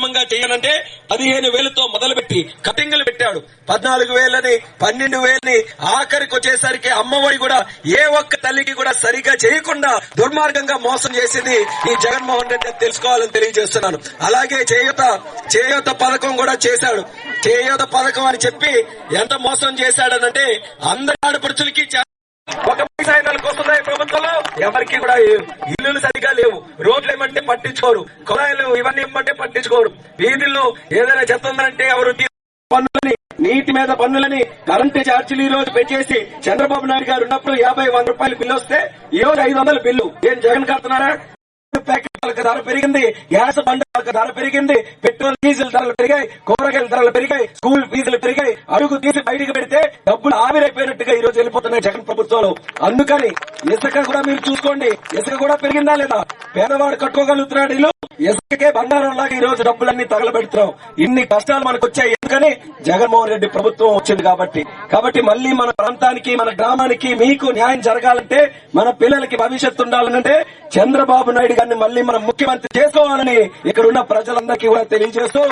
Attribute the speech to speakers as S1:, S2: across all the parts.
S1: సక్రమంగా చేయాలంటే పదిహేను వేలతో మొదలుపెట్టి కటింగులు పెట్టాడు. పద్నాలుగు వేలని పన్నెండు వేలని ఆఖరికి వచ్చేసరికి అమ్మఒడి కూడా ఏ ఒక్క తల్లికి కూడా సరిగా చేయకుండా దుర్మార్గంగా మోసం చేసింది ఈ జగన్మోహన్ రెడ్డి తెలుసుకోవాలని తెలియజేస్తున్నాను. అలాగే చేయూత చేయూత పథకం కూడా చేశాడు. చేయూత పథకం అని చెప్పి ఎంత మోసం చేశాడనంటే అందరి ఆడపడుచులకి ఒక పైసా నెలకు వస్తున్నాయి ప్రభుత్వంలో. ఎవరికి కూడా ఇల్లులు సరిగా లేవు. రోడ్లు ఏమంటే పట్టించుకోరు. కుళాయిలు ఇవన్నీ ఇవ్వమంటే పట్టించుకోరు. వీధుల్లో ఏదైనా చెత్త ఉందంటే ఎవరు పన్నులని నీటి మీద పన్నులని కరెంటు ఛార్జీలు ఈ రోజు పెట్టేసి చంద్రబాబు నాయుడు గారు ఉన్నప్పుడు యాభై వంద రూపాయలు బిల్లు వస్తే ఈ రోజు ఐదు వందల బిల్లు. ఏం జగన్ కడుతున్నారా? ప్యాకెట్లకు ధర పెరిగింది గ్యాస్ బండలకు ధర పెరిగింది పెట్రోల్ డీజిల్ ధరలు పెరిగాయి కూరగాయల ధరలు పెరిగాయి స్కూల్ ఫీజులు పెరిగాయి. అడుగు తీసి బయటికి పెడితే డబ్బులు ఆవిరైపోయినట్టుగా ఈ రోజు వెళ్ళిపోతున్నాయి జగన్ ప్రభుత్వంలో. అందుకని ఇసుక కూడా మీరు చూసుకోండి. ఇసుక కూడా పెరిగిందా లేదా? పేదవాడు కట్టుకోగలుగుతున్నాడు ఇల్లు. ఇసుకకే బంగారం లాగా ఈ రోజు డబ్బులన్నీ తగలబెడుతున్నాం. ఇన్ని కష్టాలు మనకు వచ్చాయి అందుకని జగన్మోహన్ రెడ్డి ప్రభుత్వం వచ్చింది కాబట్టి. కాబట్టి మళ్ళీ మన ప్రాంతానికి మన గ్రామానికి మీకు న్యాయం జరగాలంటే మన పిల్లలకి భవిష్యత్తు ఉండాలంటే చంద్రబాబు నాయుడు గారిని మళ్ళీ మనం ముఖ్యమంత్రి చేసుకోవాలని ఇక్కడ ఉన్న ప్రజలందరికీ కూడా తెలియజేస్తూ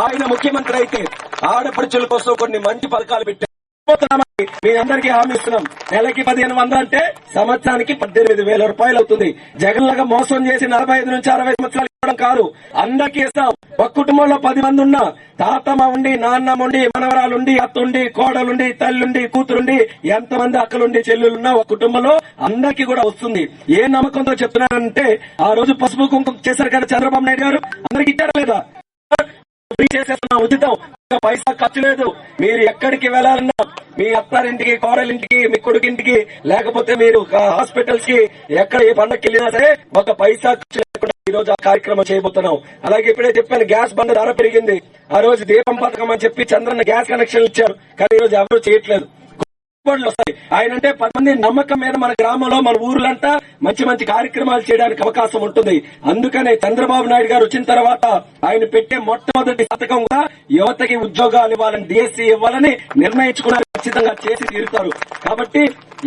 S1: ఆయన ముఖ్యమంత్రి అయితే ఆడపడుచుల కోసం కొన్ని మంచి పథకాలు పెట్టారు మీ అందరికీ హామీ ఇస్తున్నాం. నెలకి పదిహేను వందలు అంటే సంవత్సరానికి పద్దెనిమిది వేల రూపాయలు అవుతుంది. జగన్ లాగా మోసం చేసి నలభై ఐదు నుంచి అరవై సంవత్సరాలు ఇవ్వడం కాదు. అందరికీ ఇస్తాం. ఒక కుటుంబంలో పది మంది ఉన్నా తాతమ్మ ఉండి నాన్నమ్మ ఉండి మనవరాలుండి అత్తుండి కోడలుండి తల్లుండి కూతురుండి ఎంతమంది అక్కలుండి చెల్లెలున్నా ఒక కుటుంబంలో అందరికీ కూడా వస్తుంది. ఏ నమ్మకంతో చెప్తున్నానంటే ఆ రోజు పసుపు కుంకుమ చేశారు కదా చంద్రబాబు నాయుడు గారు? అందరికి ఇచ్చారా లేదా? చేసేస్తున్నాం ఉచితం. పైసా ఖర్చు లేదు. మీరు ఎక్కడికి వెళ్ళాలన్నా మీ అత్తారింటికి కోడలింటికి మీ కొడుకింటికి లేకపోతే మీరు హాస్పిటల్స్కి ఎక్కడ ఏ పండగకి వెళ్ళినా సరే ఒక పైసా ఖర్చు లేకుండా ఈ రోజు ఆ కార్యక్రమం చేయబోతున్నాం. అలాగే ఇప్పుడే చెప్పాను గ్యాస్ బండ ధర పెరిగింది. ఆ రోజు దీపం పథకం అని చెప్పి చంద్రన్న గ్యాస్ కనెక్షన్ ఇచ్చారు. కానీ ఈ రోజు ఎవరు చేయట్లేదు. పెట్టుబడులు వస్తాయి. ఆయన అంటే పది మంది నమ్మకం మీద మన గ్రామంలో మన ఊర్లంతా మంచి మంచి కార్యక్రమాలు చేయడానికి అవకాశం ఉంటుంది. అందుకనే చంద్రబాబు నాయుడు గారు వచ్చిన తర్వాత ఆయన పెట్టే మొట్టమొదటి పథకం కూడా యువతకి ఉద్యోగాలు ఇవ్వాలని డిఎస్సీ ఇవ్వాలని నిర్ణయించుకున్నారు. ఖచ్చితంగా చేసి తీరుతారు. కాబట్టి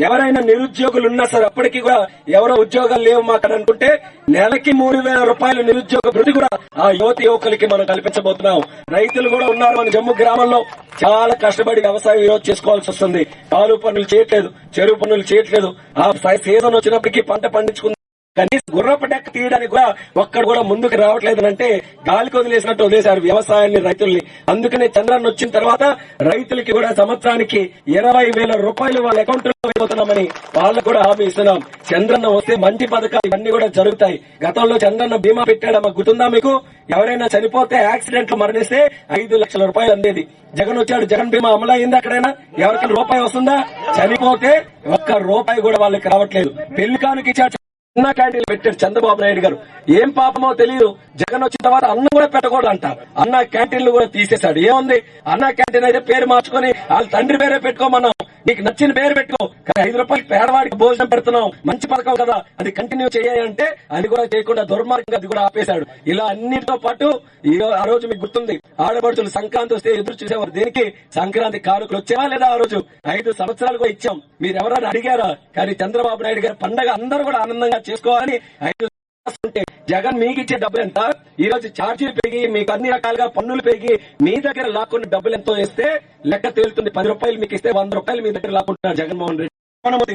S1: ఎవరైనా నిరుద్యోగులు ఉన్నా సరే అప్పటికి కూడా ఎవరో ఉద్యోగాలు లేవు మాకు అని అనుకుంటే నెలకి మూడు వేల రూపాయలు నిరుద్యోగ భృతి కూడా ఆ యువతి యువకులకి మనం కల్పించబోతున్నాం. రైతులు కూడా ఉన్నారు మన జమ్ము గ్రామంలో. చాలా కష్టపడి వ్యవసాయం ఈరోజు చేసుకోవాల్సి వస్తుంది. కాలు పనులు చేయట్లేదు చెరువు పనులు చేయట్లేదు. ఆ సీజన్ వచ్చినప్పటికీ పంట పండించుకుంది కనీసం గుర్రపు డెక్క తీయడానికి కూడా ఒక్కడు కూడా ముందుకు రావట్లేదు అంటే గాలికి వదిలేసినట్టు వదిలేశారు వ్యవసాయాన్ని రైతుల్ని. అందుకనే చంద్రన్న వచ్చిన తర్వాత రైతులకి కూడా సంవత్సరానికి ఇరవై వేల రూపాయలు వాళ్ళ అకౌంట్లో వేయబోతున్నామని వాళ్ళకు కూడా హామీ ఇస్తున్నాం. చంద్రన్న వస్తే మంచి పథకాలు ఇవన్నీ కూడా జరుగుతాయి. గతంలో చంద్రన్న బీమా పెట్టాడమ్మా గుర్తుందా మీకు? ఎవరైనా చనిపోతే యాక్సిడెంట్లో మరణిస్తే ఐదు లక్షల రూపాయలు అందేది. జగన్ వచ్చాడు జగన్ బీమా అమలు అయిందా అక్కడైనా ఎవరికైనా రూపాయి వస్తుందా? చనిపోతే ఒక్క రూపాయి కూడా వాళ్ళకి రావట్లేదు. పెళ్ళి కానుక ఇచ్చాడు అన్న క్యాంటీన్లు పెట్టాడు చంద్రబాబు నాయుడు గారు. ఏం పాపమో తెలియదు జగన్ వచ్చిన తర్వాత అన్నం కూడా పెట్టకూడదు అంట అన్న క్యాంటీన్లు కూడా తీసేశాడు. ఏముంది? అన్న క్యాంటీన్ అయితే పేరు మార్చుకొని వాళ్ళ తండ్రి పేరే పెట్టుకోమన్నాం నీకు నచ్చిన పేరు పెట్టుకో కానీ ఐదు రూపాయలు పేదవాడికి భోజనం పెడుతున్నాం మంచి పథకం కదా. అది కంటిన్యూ చేయాలంటే అది కూడా చేయకుండా దుర్మార్గంగా అది కూడా ఆపేశాడు. ఇలా అన్నిటితో పాటు ఈ ఆ రోజు మీకు గుర్తుంది. ఆడపడుచులు సంక్రాంతి వస్తే ఎదురు చూసేవారు. దేనికి? సంక్రాంతి కానుకలు వచ్చేవా లేదా ఆ రోజు? ఐదు సంవత్సరాలు కూడా ఇచ్చాం. మీరు ఎవరైనా అడిగారా? కానీ చంద్రబాబు నాయుడు గారి పండగ అందరూ కూడా ఆనందంగా చేసుకోవాలని ఐదు ఉంటే జగన్ మీకు ఇచ్చే డబ్బులు ఎంత? ఈ రోజు ఛార్జీలు పెరిగి మీకు అన్ని రకాలుగా పన్నులు పెరిగి మీ దగ్గర లాక్కున్న డబ్బులు ఎంతో ఇస్తే లెక్క తేలుతుంది. పది రూపాయలు మీకు ఇస్తే వంద రూపాయలు మీ దగ్గర లాక్కుంటున్నారు జగన్మోహన్ రెడ్డి.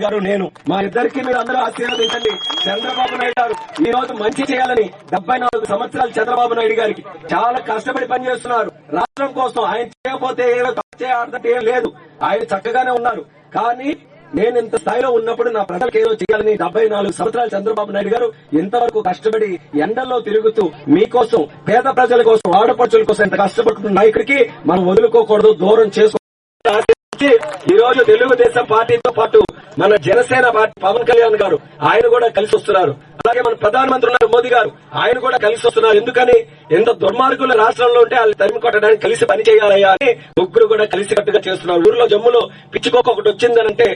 S1: గారు నేను. మా ఇద్దరికి మీరు అందరూ ఆశీర్వదించండి. చంద్రబాబు నాయుడు గారు ఈ రోజు మంచి చేయాలని డెబ్బై నాలుగు సంవత్సరాలు చంద్రబాబు నాయుడు గారికి చాలా కష్టపడి పనిచేస్తున్నారు. రాష్ట్రం కోసం ఆయన చేయకపోతే ఏదో తప్పు చేయాలంటే ఏం లేదు. ఆయన చక్కగానే ఉన్నారు. కానీ నేను ఇంత స్థాయిలో ఉన్నప్పుడు నా ప్రజలకు ఏదో చేయాలని డెబ్బై నాలుగు సంవత్సరాలు చంద్రబాబు నాయుడు గారు ఇంతవరకు కష్టపడి ఎండల్లో తిరుగుతూ మీకోసం పేద ప్రజల కోసం ఆడపడుచుల కోసం ఇంత కష్టపడుతున్న నాయకుడికి మనం వదులుకోకూడదు దూరం చేసుకో ఈ రోజు తెలుగుదేశం పార్టీతో పాటు మన జనసేన పార్టీ పవన్ కళ్యాణ్ గారు ఆయన కూడా కలిసి వస్తున్నారు. అలాగే మన ప్రధానమంత్రి ఉన్నారు మోదీ గారు ఆయన కూడా కలిసి వస్తున్నారు. ఎందుకని? ఎంత దుర్మార్గుల రాష్ట్రంలో ఉంటే వాళ్ళు తరిమి కొట్టడానికి కలిసి పనిచేయాలయ్యా అని ముగ్గురు కూడా కలిసి కట్టుగా చేస్తున్నారు. ఊర్లో జమ్ములో పిచ్చుకోక ఒకటి వచ్చిందనంటే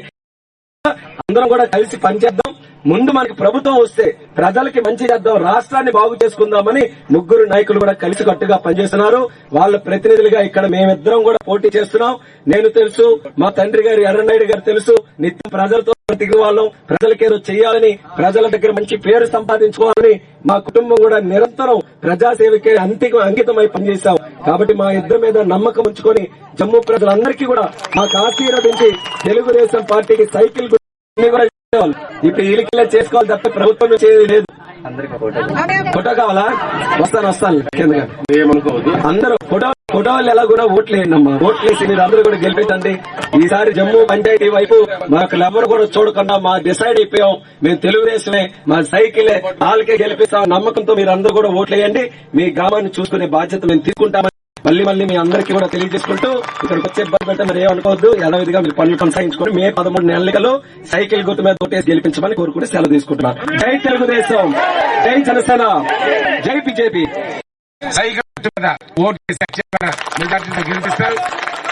S1: అందరం కూడా కలిసి పనిచేద్దాం. ముందు మనకి ప్రభుత్వం వస్తే ప్రజలకి మంచి చేద్దాం రాష్ట్రాన్ని బాగు చేసుకుందామని ముగ్గురు నాయకులు కూడా కలిసి కట్టుగా పనిచేస్తున్నారు. వాళ్ళ ప్రతినిధులుగా ఇక్కడ మేమిద్దరం కూడా పోటీ చేస్తున్నాం. నేను తెలుసు మా తండ్రి గారు ఎర్రనాయుడు గారు తెలుసు నిత్యం ప్రజలతో తిరిగి వాళ్ళం. ప్రజలకేదో చేయాలని ప్రజల దగ్గర మంచి పేరు సంపాదించుకోవాలని మా కుటుంబం కూడా నిరంతరం ప్రజాసేవకే అంతిక అంకితమై పనిచేశాం. కాబట్టి మా ఇద్దరి మీద నమ్మకం ఉంచుకొని జమ్మూ ప్రజలందరికీ కూడా మాకు ఆశీర్వదించి తెలుగుదేశం పార్టీకి సైకిల్ కూడా ఇప్పుడు ఇలికిలా చేసుకోవాలి తప్ప ప్రభుత్వం నుంచి ఏది లేదు. ఫోటో కావాలా. వస్తాను వస్తాను. కిందగా
S2: ఏమనుకోవద్దు.
S1: అందరూ ఫోటో ఫోటో వాళ్ళు ఎలా కూడా ఓట్లు వేయండి అమ్మా. ఓట్లు వేసి మీరు అందరూ కూడా గెలిపించండి. ఈసారి జమ్మూ పంచాయతీ వైపు మాకు ఎవరు కూడా చూడకుండా మా డిసైడ్ అయిపోయాం. మేము తెలుగుదేశమే మా సైకిలే వాళ్ళకే గెలిపిస్తాం నమ్మకంతో మీరు అందరూ కూడా ఓట్లు వేయండి. మీ గ్రామాన్ని చూసుకునే బాధ్యత మేము తీసుకుంటామని మళ్ళీ మళ్ళీ మీ అందరికీ కూడా తెలియజేసుకుంటూ ఇక్కడికి వచ్చే ఇబ్బంది పెడితే మరి ఏమనుకోవద్దు. యథావిధిగా మీరు పనులు కొనసాగించుకొని మే పదమూడు నెలలు సైకిల్ గుర్తు మీద ఓటేసి గెలిపించమని కోరుకుంటే సెలవు తీసుకుంటున్నాను జై తెలుగుదేశం. జై జనసేన. జై బీజేపీ.
S2: సైకిల్ గుర్తు మీద ఓటు గెలిపిస్తారు.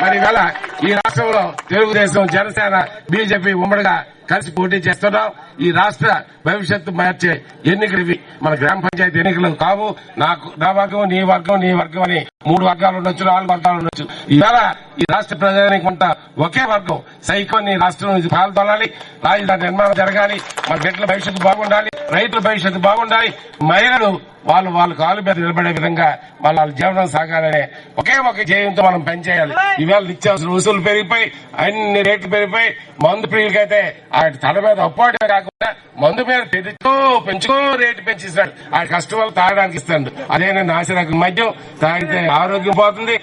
S2: మరి ఇవాళ ఈ రాష్ట్రంలో తెలుగుదేశం జనసేన బీజేపీ ఉమ్మడిగా కలిసి పోటీ చేస్తున్నాం. ఈ రాష్ట్ర భవిష్యత్తు మార్చే ఎన్నికలు ఇవి మన గ్రామ పంచాయతీ ఎన్నికలు కావు. నాకు నా వర్గం నీ వర్గం నీ వర్గం అని మూడు వర్గాలు ఉండొచ్చు నాలుగు వర్గాలు ఉండొచ్చు. ఇవాళ ఈ రాష్ట్ర ప్రజానికి కొంత ఒకే వర్గం. సైకం నీ రాష్ట్రం ఇది పాల్గొనాలి రాజధాని నిర్మాణం జరగాలి మన బిడ్డల భవిష్యత్తు బాగుండాలి రైతుల భవిష్యత్తు బాగుండాలి. మహిళలు వాళ్ళు వాళ్ళ కాలు మీద నిలబడే విధంగా వాళ్ళ వాళ్ళ జీవనం సాగాలనే ఒకే ఒక జయంతో మనం పనిచేయాలి. ఇవాళ నిత్యావసర వసూలు పెరిగిపోయి అన్ని రేట్లు పెరిగిపోయి మందు ప్రియులకైతే ఆ తల మీద అప్పాడే కాకుండా మందు మీద పెంచుకో పెంచుకో రేటు పెంచేస్తాడు ఆ కష్టం వల్ల తాగడానికి ఇస్తాడు. అదేనా నాశనకు మద్యం తాగితే ఆరోగ్యం పోతుంది.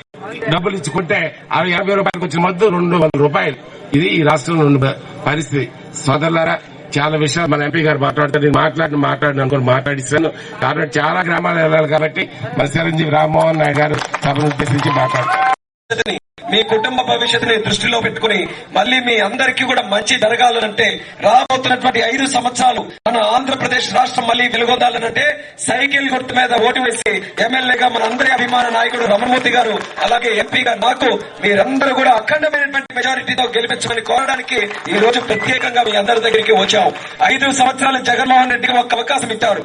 S2: డబ్బులు ఇచ్చుకుంటే అవి ఎనభై రూపాయలకు వచ్చిన మద్దు రెండు వందల రూపాయలు. ఇది ఈ రాష్ట్రంలో ఉన్న పరిస్థితి. సోదరులారా చాలా విషయాలు మన ఎంపీ గారు మాట్లాడుతారు. నేను మాట్లాడిన మాట్లాడిన అనుకుని మాట్లాడిస్తాను కాబట్టి చాలా గ్రామాలు వెళ్ళాలి కాబట్టి మన చిరంజీవి రామ్మోహన్ నాయుడు గారు సభను ఉద్దేశించి మాట్లాడుతారు
S1: మీ కుటుంబ భవిష్యత్తుని దృష్టిలో పెట్టుకుని మళ్ళీ మీ అందరికీ కూడా మంచి జరగాలనంటే రాబోతున్నటువంటి ఐదు సంవత్సరాలు మన ఆంధ్రప్రదేశ్ రాష్ట్రం మళ్ళీ వెలుగొందాలనంటే సైకిల్ గుర్తు మీద ఓటు వేసి ఎమ్మెల్యేగా మన అందరి అభిమాన నాయకుడు రమణమూర్తి గారు అలాగే ఎంపీగా నాకు మీరందరూ కూడా అఖండమైనటువంటి మెజారిటీతో గెలిపించమని కోరడానికి ఈ రోజు ప్రత్యేకంగా మీ అందరి దగ్గరికి వచ్చాం. ఐదు సంవత్సరాలు జగన్మోహన్ రెడ్డికి ఒక అవకాశం ఇచ్చారు.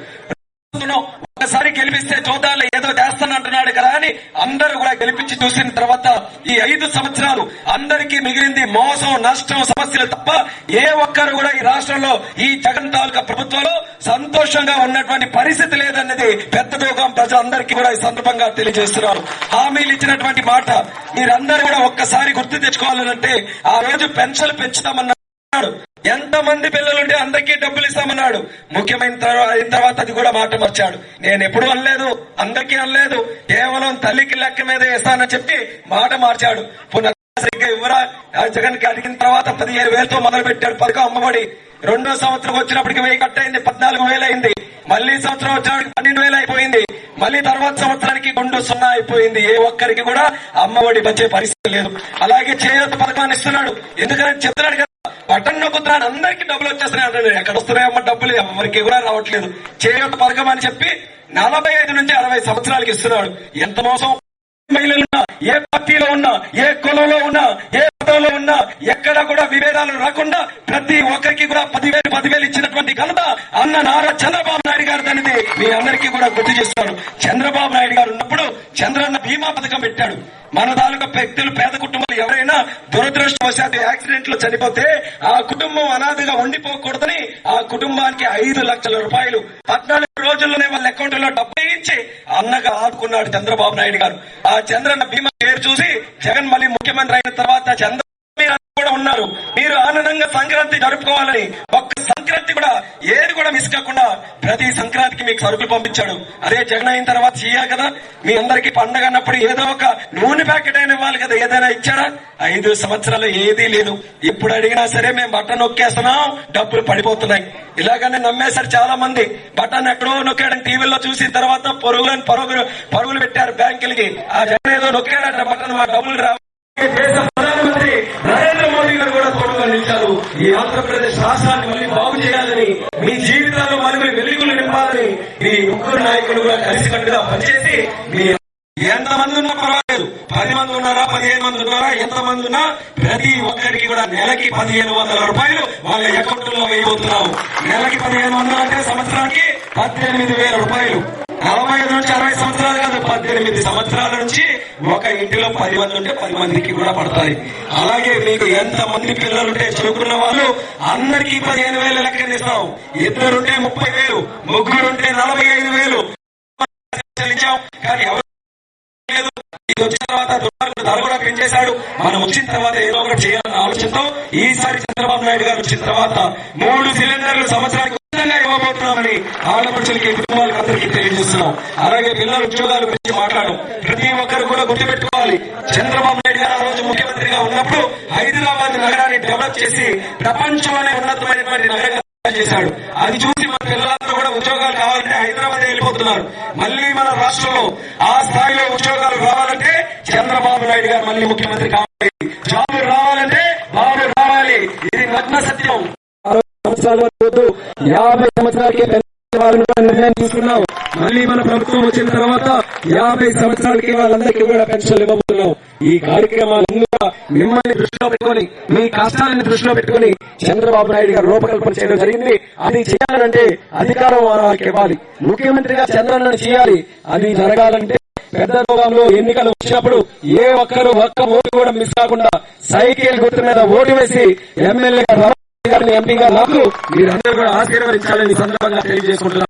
S1: ఒకసారి గెలిపిస్తే చూద్దాంలే ఏదో చేస్తానంటున్నాడు కదా అని అందరూ కూడా గెలిపించి చూసిన తర్వాత ఈ ఐదు సంవత్సరాలు అందరికీ మిగిలింది మోసం నష్టం సమస్యలు తప్ప ఏ ఒక్కరు కూడా ఈ రాష్ట్రంలో ఈ జగన్ తాలూకా ప్రభుత్వంలో సంతోషంగా ఉన్నటువంటి పరిస్థితి లేదన్నది పెద్ద దూకం ప్రజలందరికీ కూడా ఈ సందర్భంగా తెలియజేస్తున్నారు. హామీలు ఇచ్చినటువంటి మాట మీరందరూ కూడా ఒక్కసారి గుర్తు తెచ్చుకోవాలంటే ఆ రోజు పెన్షన్ పెంచుతామన్నారు ఎంత మంది పిల్లలుంటే అందరికీ డబ్బులు ఇస్తామన్నాడు. ముఖ్యమైన అయిన తర్వాత అది కూడా మాట మార్చాడు. నేను ఎప్పుడు అనలేదు అందరికీ అనలేదు కేవలం తల్లికి లెక్క మీద వేస్తానని చెప్పి మాట మార్చాడు. పునః ఇవ్వరా? జగన్కి అడిగిన తర్వాత పదిహేను వేలతో మొదలు పెట్టాడు పథకం అమ్మఒడి. రెండో సంవత్సరం వచ్చినప్పటికి వెయ్యి కట్ అయింది పద్నాలుగు వేలు అయింది. మళ్ళీ సంవత్సరం వచ్చినప్పటికి పన్నెండు వేలు అయిపోయింది. మళ్ళీ తర్వాత సంవత్సరానికి గుండు సున్నా అయిపోయింది. ఏ ఒక్కరికి కూడా అమ్మఒడి వచ్చే పరిస్థితి లేదు. అలాగే చేయూత పథకాన్ని ఇస్తున్నాడు. ఎందుకంటే చెప్తున్నాడు కదా. బటన్ నొక్కుతున్నాడు అందరికి డబ్బులు వచ్చేస్తున్నాయి అంటాడు ఎక్కడ వస్తున్నాయమ్మ డబ్బులు? ఎవరికి కూడా రావట్లేదు. చేయూత పథకం అని చెప్పి నలభై ఐదు నుంచి అరవై సంవత్సరాలకి ఇస్తున్నాడు. ఎంత మోసం? మహిళలున్నా ఏ పార్టీలో ఉన్నా ఏ కులంలో ఉన్నా ఏ పదంలో ఉన్నా ఎక్కడ కూడా విభేదాలు రాకుండా ప్రతి ఒక్కరికి కూడా పదివేలు పదివేలు ఇచ్చినటువంటి ఘనత అన్న నారా చంద్రబాబు నాయుడు గారు అనేది మీ అందరికీ కూడా గుర్తు చేస్తాడు చంద్రబాబు నాయుడు గారు ఉన్నప్పుడు చంద్రన్న బీమా పథకం పెట్టాడు. మన తాలూకా వ్యక్తులు పేద కుటుంబాలు ఎవరైనా దురదృష్టవశాత్తు యాక్సిడెంట్లో చనిపోతే ఆ కుటుంబం అనాథగా ఉండిపోకూడదని ఆ కుటుంబానికి ఐదు లక్షల రూపాయలు పద్నాలుగు రోజుల్లోనే వాళ్ళ అకౌంట్లో డబ్బు ఇచ్చి అన్నగా ఆదుకున్నాడు చంద్రబాబు నాయుడు గారు. ఆ చంద్రన్న బీమా పేరు చూసి జగన్ మళ్ళీ ముఖ్యమంత్రి అయిన తర్వాత చంద్ర కూడా ఉన్నారు. మీరు ఆనందంగా సంక్రాంతి జరుపుకోవాలని ఒక్క సంక్రాంతి కూడా ఏది కూడా మిస్ కాకుండా ప్రతి సంక్రాంతికి మీకు సరుకులు పంపించాడు. అదే జగన్ అయిన తర్వాత చెయ్యాలి కదా మీ అందరికి పండగ అన్నప్పుడు ఏదో ఒక నూనె ప్యాకెట్ అయిన ఇవ్వాలి కదా ఏదైనా ఇచ్చారా ఐదు సంవత్సరాలు ఏదీ లేదు. ఎప్పుడు అడిగినా సరే మేము బట్టన్ నొక్కేస్తున్నాం డబ్బులు పడిపోతున్నాయి. ఇలాగనే నమ్మేశారు చాలా మంది బటన్ ఎక్కడో నొక్కాడని టీవీలో చూసిన తర్వాత పరుగులను పరుగులు పరుగులు పెట్టారు బ్యాంకులకి. ఆ జగన్ ఏదో నొక్కాడంట బటన్ మా డబ్బులు రావు ప్రధానమంత్రి నరేంద్ర మోదీ గారు కూడా తోడుగా నిలిచారు ఈ ఆంధ్రప్రదేశ్ రాష్ట్రాన్ని మళ్ళీ బాగు చేయాలని మీ జీవితాల్లో మళ్ళీ వెలుగులు నింపాలని మీ ముగ్గురు నాయకులు కలిసికట్టుగా పనిచేసి మీ ఎంతమంది ఉన్నా పర్వాలేదు. పది మంది ఉన్నారా పదిహేను మంది ఉన్నారా ఎంత మంది ఉన్నా ప్రతి ఒక్కరికి కూడా నెలకి పదిహేను వందల రూపాయలు వాళ్ళ అకౌంట్లో వేయబోతున్నాము. నెలకి పదిహేను వందలు అంటే సంవత్సరానికి పద్దెనిమిది వేల రూపాయలు. నలభై ఐదు నుంచి అరవై సంవత్సరాలు కాదు పద్దెనిమిది సంవత్సరాల నుంచి ఒక ఇంటిలో పది మంది ఉంటే పది మందికి కూడా పడతాయి. అలాగే మీకు ఎంత మంది పిల్లలుంటే చదువుకున్న వాళ్ళు అందరికీ పదిహేను వేల లెక్కనిస్తాం ఇద్దరుంటే ముప్పై వేలు ముగ్గురుంటే నలభై ఐదు వేలు. కానీ ఎవరు వచ్చిన తర్వాత ధర కూడా పెంచేశాడు మనం వచ్చిన తర్వాత ఏదో ఒకటి చేయాలన్న ఆలోచనతో ఈసారి చంద్రబాబు నాయుడు గారు వచ్చిన తర్వాత మూడు సిలిండర్లు సంవత్సరానికి ఉచితంగా ఇవ్వబోతున్నామని ఆడపడుచులకి కుటుంబాలకు అందరికీ తెలియజేస్తున్నాం. అలాగే పిల్లల ఉద్యోగాల గురించి మాట్లాడడం. ప్రతి ఒక్కరు కూడా గుర్తుపెట్టుకోవాలి. చంద్రబాబు నాయుడు గారు ఆ రోజు ముఖ్యమంత్రిగా ఉన్నప్పుడు హైదరాబాద్ నగరాన్ని డెవలప్ చేసి ప్రపంచంలోనే ఉన్నతమైనటువంటి నగరంగా చేశాడు. అది చూసి మన పిల్లలందరూ కూడా ఉద్యోగాలు కావాలంటే హైదరాబాద్ వెళ్ళిపోతున్నారు. మళ్ళీ మన రాష్ట్రంలో ఆ స్థాయిలో ఉద్యోగాలు రావాలంటే చంద్రబాబు నాయుడు గారు మళ్ళీ ముఖ్యమంత్రి కావాలి. జాబులు రావాలంటే బాబు రావాలి. ఇది నగ్న సత్యం. సంవత్సరాలు వద్దు యాభై సంవత్సరాలకే పెంచాలని కూడా నిర్ణయం తీసుకున్నాం. మళ్ళీ మన ప్రభుత్వం వచ్చిన తర్వాత యాభై సంవత్సరాలకి వాళ్ళందరికీ కూడా పెన్షన్లు ఇవ్వబోతున్నాం. ఈ కార్యక్రమాలన్నీ మిమ్మల్ని దృష్టిలో పెట్టుకుని మీ కష్టాలను దృష్టిలో పెట్టుకుని చంద్రబాబు నాయుడు గారు రూపకల్పన చేయడం జరిగింది. అది చేయాలంటే అధికారం వాళ్ళకి ఇవ్వాలి. ముఖ్యమంత్రిగా చంద్రన్నను చేయాలి. అది జరగాలంటే పెద్ద రోగంలో ఎన్నికలు వచ్చినప్పుడు ఏ ఒక్కరు ఒక్క ఓటు కూడా మిస్ కాకుండా సైకిల్ గుర్తు మీద ఓటు వేసి ఎమ్మెల్యేగా ఎంపీగా నాకు మీరందరూ కూడా ఆశీర్వదించాలని సందర్భంగా తెలియజేసుకుంటున్నాను.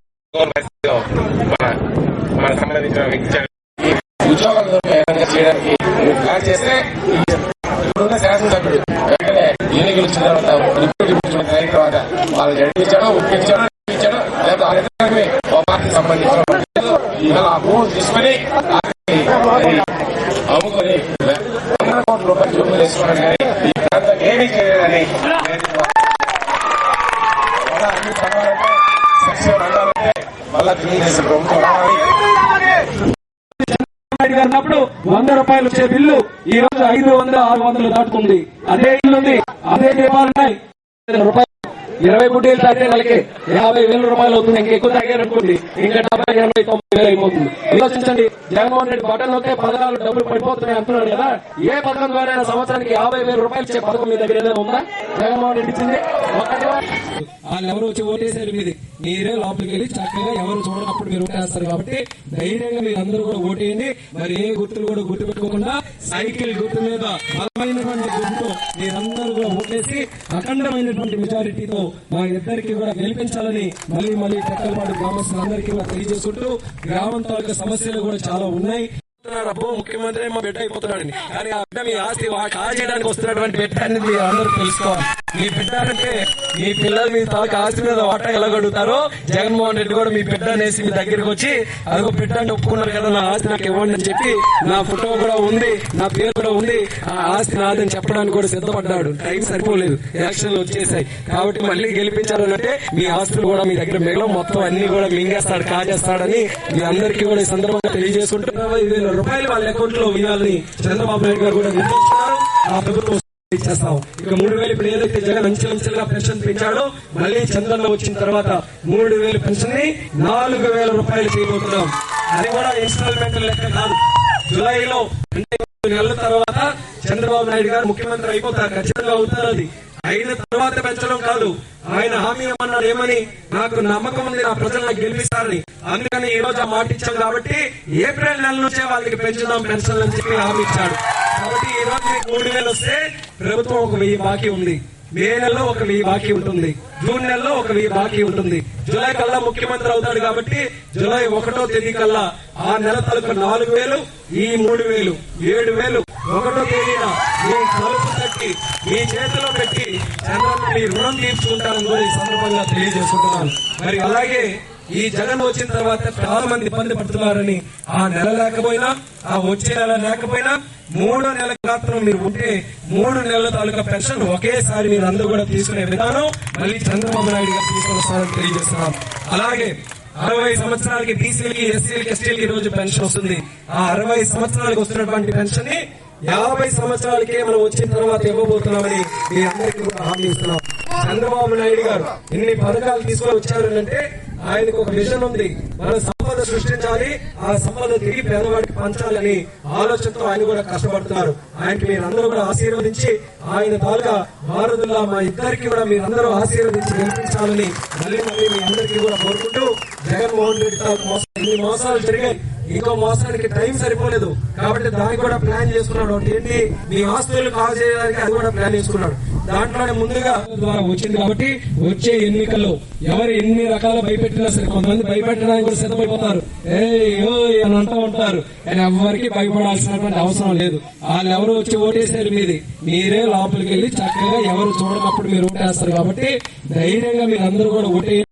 S2: చేయడానికి చేస్తే శాసనసభ్యుడు ఎన్నికలు వచ్చిన తర్వాత డిప్యూటీ ముఖ్యమంత్రి అయిన తర్వాత వాళ్ళు జడిపించడం ఒప్పించాడో ఇచ్చాడో లేదా ఆ పార్టీ సంబంధించిన ఆ భూములు తీసుకుని అమ్ముకొని వందల కోట్ల రూపాయలు జోబులు వేసుకోవడం కానీ ఈ ప్రాంతం ఏమీ చేయలేదని మళ్ళా అన్ని పడాలంటే సక్సెస్ అవ్వాలంటే మళ్ళా తెలుగుదేశం ప్రభుత్వం రావాలి
S1: నాయుడు గారు ఉన్నప్పుడు వంద రూపాయలు వచ్చే బిల్లు ఈ రోజు ఐదు వందల ఉంది అదే ఇల్లు ఉంది అదే దీపాలు ఉన్నాయి రూపాయలు ఇరవై గుడ్డీలు తాగితే వాళ్ళకి యాభై వేల రూపాయలు అవుతుంది. ఇంకా ఎక్కువ తాగారనుకోండి ఇంకా డెబ్బై ఎనభై తొంభై వేలు అయిపోతుంది. ఆలోచించండి. జగన్మోహన్ రెడ్డి బటన్ నొక్కే పథకాలు డబ్బులు పడిపోతున్నాయి అంటున్నాడు కదా. ఏ పథకం ద్వారా సంవత్సరానికి యాభై వేల రూపాయలు ఇచ్చే పథకం మీ దగ్గర ఏదైనా ఉందా? జగన్మోహన్ రెడ్డి ఇచ్చింది. వాళ్ళు ఎవరు వచ్చి ఓటేసారు మీది. మీరే లోపలికి వెళ్ళి చక్కగా ఎవరు చూడనప్పుడు మీరు ఓటేస్తారు కాబట్టి ధైర్యంగా మీరు అందరూ కూడా ఓటేయండి. మరి ఏ గుర్తులు కూడా గుర్తు పెట్టుకోకుండా సైకిల్ గుర్తు మీద బలమైనటువంటి గుర్తు మీరందరూ కూడా ఓటేసి అఖండమైనటువంటి మెజారిటీతో మా ఇద్దరికి కూడా గెలిపించాలని మళ్ళీ మళ్ళీ పెద్దలపాడు గ్రామస్తులందరికీ కూడా తెలియజేసుకుంటూ గ్రామం తాలూకా సమస్యలు కూడా చాలా ఉన్నాయి. అబ్బో ముఖ్యమంత్రి మా బిడ్డ కానీ ఆ బిడ్డ మీ ఆస్తి వా- కాజేయడానికి వస్తున్నటువంటి బిడ్డ అనేది అందరూ తెలుసుకోవాలి. మీ బిడ్డ అంటే మీ పిల్లలు మీ తాలూకు ఆస్తి మీద వాటా ఎలా గడుగుతారో జగన్మోహన్ రెడ్డి కూడా మీ బిడ్డ అనేసి మీ దగ్గరికి వచ్చి అదిగో బిడ్డ అంటే ఒప్పుకున్నారు కదా నా ఆస్తి నాకు ఇవ్వండి అని చెప్పి నా ఫోటో కూడా ఉంది నా పేరు కూడా ఉంది. ఆ ఆస్తి నాదని చెప్పడానికి కూడా సిద్ధపడ్డాడు. టైం సరిపోలేదు. ఎలక్షన్లు వచ్చేసాయి. కాబట్టి మళ్ళీ గెలిపించాలంటే మీ ఆస్తులు కూడా మీ దగ్గర మిగలం మొత్తం అన్ని కూడా మింగేస్తాడు కాజేస్తాడని మీ అందరికీ కూడా ఈ సందర్భంగా తెలియజేసుకుంటున్నారు వేల రూపాయలు వాళ్ళ అకౌంట్లో వేయాలని చంద్రబాబు నాయుడు గారు కూడా ఆ ప్రభుత్వం ఇచ్చేస్తాం ఇక మూడు వేలు ఇప్పుడు ఏదైతే జగన్ అంచెలంచెలుగా పెన్షన్ పెంచాడో మళ్ళీ చంద్రన్న వచ్చిన తర్వాత మూడు వేలు పెన్షన్ని నాలుగు వేల రూపాయలు చేయబోతున్నాం. అది కూడా ఇన్స్టాల్మెంట్ లెక్క కాదు. జూలైలో అంటే నెలల తర్వాత చంద్రబాబు నాయుడు గారు ముఖ్యమంత్రి అయిపోతారు. ఖచ్చితంగా అవుతారు అది. అయిన తర్వాత పెంచడం కాదు. ఆయన హామీ ఏమన్నాడు ఏమని? నాకు నమ్మకం ఉంది నా ప్రజలు నాకు గెలిపిస్తారని. అందుకని ఈ రోజు ఆ మాట ఇచ్చాం కాబట్టి ఏప్రిల్ నెల నుంచే వాళ్ళకి పెంచుదాం పెన్షన్ అని చెప్పి హామీ ఇచ్చాడు. కాబట్టి ఈ రోజు మూడు వేలు వస్తే ప్రభుత్వం ఒక వెయ్యి బాకీ ఉంది. మే నెలలో ఒక వెయ్యి బాకీ ఉంటుంది. జూన్ నెలలో ఒక వెయ్యి బాకీ ఉంటుంది. జూలై కల్లా ముఖ్యమంత్రి అవుతాడు కాబట్టి జూలై ఒకటో తేదీ కల్లా ఆ నెల తలకు నాలుగు వేలు ఈ మూడు వేలు ఏడు వేలు ఒకటో తేదీన మీ తలుపు కట్టి మీ చేతిలో పెట్టి చంద్రబాబు మీ రుణం తీర్చుకుంటారని కూడా ఈ సందర్భంగా తెలియజేసుకుంటున్నాను. మరి అలాగే ఈ జగన్ వచ్చిన తర్వాత చాలా మంది ఇబ్బంది పడుతున్నారని ఆ నెల లేకపోయినా ఆ వచ్చే నెల లేకపోయినా మూడో నెల మాత్రం మీరు ఉంటే మూడు నెలల తాలూకా పెన్షన్ ఒకేసారి మీరు అందరూ కూడా తీసుకునే విధానం మళ్ళీ చంద్రబాబు నాయుడు గారు తీసుకుని వస్తారని తెలియజేస్తున్నాం. అలాగే అరవై సంవత్సరాలకి బీసీలకి ఎస్సీలకి ఎస్టీలకి రోజు పెన్షన్ వస్తుంది. ఆ అరవై సంవత్సరాలకు వస్తున్నటువంటి పెన్షన్ని యాభై సంవత్సరాలకే మనం వచ్చిన తర్వాత ఇవ్వబోతున్నామని మీ అందరికీ కూడా హామీ ఇస్తున్నాం. చంద్రబాబు నాయుడు గారు ఇన్ని పథకాలు తీసుకొని వచ్చారు అంటే ఆయనకు ఒక విజన్ ఉంది. మనం సంపద సృష్టించాలి ఆ సంపద తిరిగి పేదవాడికి పంచాలని ఆలోచనతో ఆయన కూడా కష్టపడుతున్నారు. ఆయనకి మీరందరూ కూడా ఆశీర్వదించి ఆయన తాలూకా భారతుల్లా మా ఇద్దరికి కూడా మీరందరూ ఆశీర్వదించి గెలిపించాలని మళ్ళీ మళ్ళీ మీ అందరికీ కూడా కోరుకుంటూ జగన్మోహన్ రెడ్డి తాలూకు మోసం మోసాలు జరిగాయి. ఇంకో మోసానికి టైం సరిపోలేదు. కాబట్టి దానికి కూడా ప్లాన్ చేసుకున్నాడు. ఏంటి? మీ ఆస్తులు కాల్ చేయడానికి అది కూడా ప్లాన్ చేసుకున్నాడు. దాంట్లోనే ముందుగా ద్వారా వచ్చింది కాబట్టి వచ్చే ఎన్నికల్లో ఎవరు ఎన్ని రకాల భయపెట్టినా సరే కొంతమంది భయపెట్టడానికి కూడా సిద్ధమైపోతారు ఏ అని అంటూ ఉంటారు. ఎవరికి భయపడాల్సినటువంటి అవసరం లేదు. వాళ్ళు ఎవరు వచ్చి ఓటేసారు మీది. మీరే లోపలికి వెళ్ళి చక్కగా ఎవరు చూడనప్పుడు మీరు ఓటేస్తారు కాబట్టి ధైర్యంగా మీరు అందరూ కూడా ఓటే